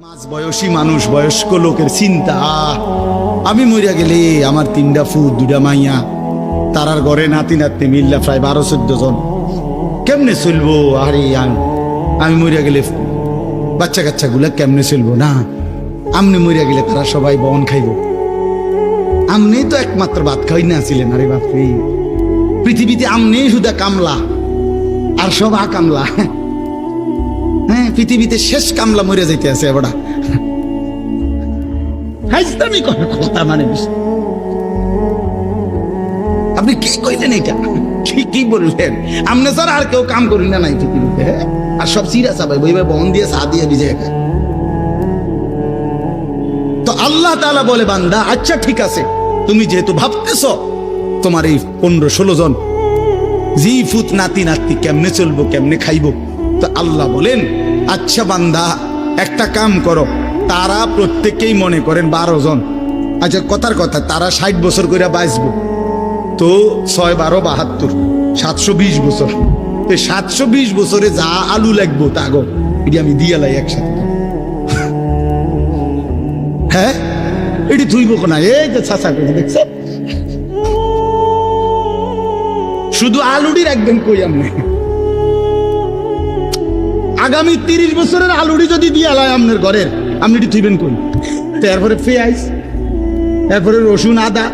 মাঝ বয়সী মানুষ, বয়স্ক লোকের চিন্তা। আমি মরিয়া গেলে আমার তিনটা ফুট দুটা মাইয়া, তারার ঘরে নাতি নাতনি মিল্লা প্রায় বারো, চোদ্দ জন। কেমনে চলবো? আরে আম- মরিয়া গেলে বাচ্চা কাচ্চা গুলা কেমনে চলবো না? আমনে মরিয়া গেলে তারা সবাই বন খাইব। আমনে তো একমাত্র ভাত খাই না ছিলেন, আরে বাপরে। পৃথিবীতে আমনে শুধু কামলা, আর সব আ কামলা। হ্যাঁ পৃথিবীতে শেষ কামলা মরে যাইতে আছে কথা মানে আপনি কি কইলেন এটা? কি কি বললেন। আমনে স্যার আর কেউ কাম করি না নাই পৃথিবীতে হ্যাঁ? আর সব সিরা সাবাই বইবে, বন দিয়ে সা দিয়ে ভিজে তো আল্লাহ তাআলা বলে, বান্দা আচ্ছা ঠিক আছে। তুমি যেহেতু ভাবতেছ, তোমার এই পনেরো ষোলো জন জি ফুত নাতি নাতি কেমনে চলবো, কেমনে খাইব? তো আল্লাহ বলেন আচ্ছা বান্দা, একটা কাম করো। তারা প্রত্যেকেই মনে করেন বারো জন। আচ্ছা কথার কথা, তারা ষাট বছর করে বাঁচবো। তো ছয় বারো বাহাত্তর, সাতশো বিশ বছর। তো সাতশো বিশ বছরে যা আলু লাগবো তা গো, এটি আমি দিয়ে লাই একসাথে। হ্যাঁ? এটি ধুইব না এই যে ছাঁচা করে দেখছ? শুধু আলুডি রাখবেন কই আপনি? আগামী তিরিশ বছরের আলুডি যদি দিয়ে আলায় আপনার ঘরের আপনি এটি থুইবেন কই? তারপরে পেঁয়াজ এরপরে রসুন আদা